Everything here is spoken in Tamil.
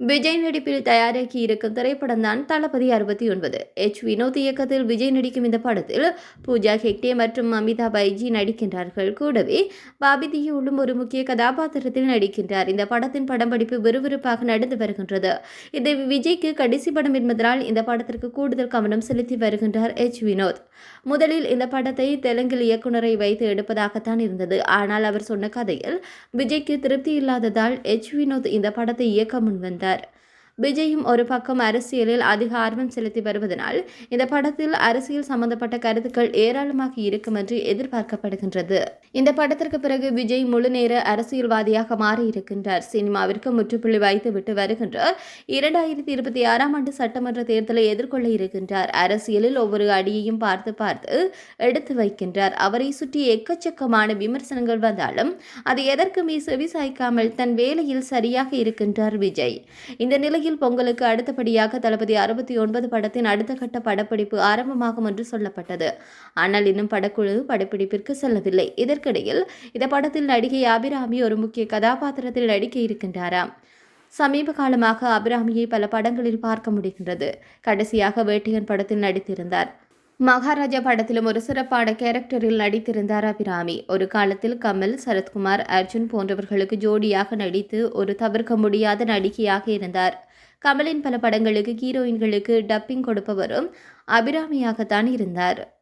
விஜய் நடிப்பில் தயாராகி இருக்கும் திரைப்படம் தான் தளபதி அறுபத்தி ஒன்பது. எச் வினோத் இயக்கத்தில் விஜய் நடிக்கும் இந்த படத்தில் பூஜா ஹெக்டே மற்றும் அமிதா பைஜி நடிக்கின்றார்கள் கூடவே. பாபிதியுள்ளும் ஒரு முக்கிய கதாபாத்திரத்தில் நடிக்கின்றார். இந்த படத்தின் படப்பிடிப்பு விறுவிறுப்பாக நடந்து வருகின்றது. இது விஜய்க்கு கடைசி படம் என்பதனால் இந்த படத்திற்கு கூடுதல் கவனம் செலுத்தி வருகின்றார் எச் வினோத். முதலில் இந்த படத்தை தெலுங்கில் இயக்குனரை வைத்து எடுப்பதாகத்தான் இருந்தது. ஆனால் அவர் சொன்ன கதையில் விஜய்க்கு திருப்தி இல்லாததால் எச் வினோத் இந்த படத்தை இயக்க முன்வந்தார். விஜயும் ஒரு பக்கம் அரசியலில் அதிக ஆர்வம் செலுத்தி வருவதனால் இந்த படத்தில் அரசியல் சம்பந்தப்பட்ட கருத்துக்கள் ஏராளமாக இருக்கும் என்று எதிர்பார்க்கப்படுகின்றது. இந்த படத்திற்கு பிறகு விஜய் முழு நேர அரசியல்வாதியாக மாறியிருக்கின்றார். சினிமாவிற்கு முற்றுப்புள்ளி வைத்துவிட்டு வருகின்றார் இரண்டாயிரத்தி இருபத்தி ஆறாம் ஆண்டு சட்டமன்ற தேர்தலை எதிர்கொள்ள இருக்கின்றார். அரசியலில் ஒவ்வொரு அடியையும் பார்த்து பார்த்து எடுத்து வைக்கின்றார். அவரை சுற்றி எக்கச்சக்கமான விமர்சனங்கள் வந்தாலும் அது எதற்குமே செவிசாய்க்காமல் தன் வேலையில் சரியாக இருக்கின்றார் விஜய். இந்த நிலையில் பொங்கலுக்கு அடுத்தபடியாக தளபதி அறுபத்தி ஒன்பது படத்தின் அடுத்த கட்ட படப்பிடிப்பு ஆரம்பமாகும் என்று சொல்லப்பட்டது. ஆனால் இன்னும் படக்குழு படப்பிடிப்பிற்கு செல்லவில்லை. இதற்கிடையில் இந்த படத்தில் நடிகை அபிராமி ஒரு முக்கிய கதாபாத்திரத்தில் நடிக்க இருக்கின்றாராம். சமீப காலமாக அபிராமியை பல படங்களில் பார்க்க முடிகின்றது. கடைசியாக வேட்டையன் படத்தில் நடித்திருந்தார். மகாராஜா படத்திலும் ஒரு சிறப்பான கேரக்டரில் நடித்திருந்தார் அபிராமி. ஒரு காலத்தில் கமல் சரத்குமார் அர்ஜுன் போன்றவர்களுக்கு ஜோடியாக நடித்து ஒரு தவிர்க்க முடியாத நடிகையாக இருந்தார். கமலின் பல படங்களுக்கு ஹீரோயின்களுக்கு டப்பிங் கொடுப்பவரும் அபிராமியாகத்தான் இருந்தார்.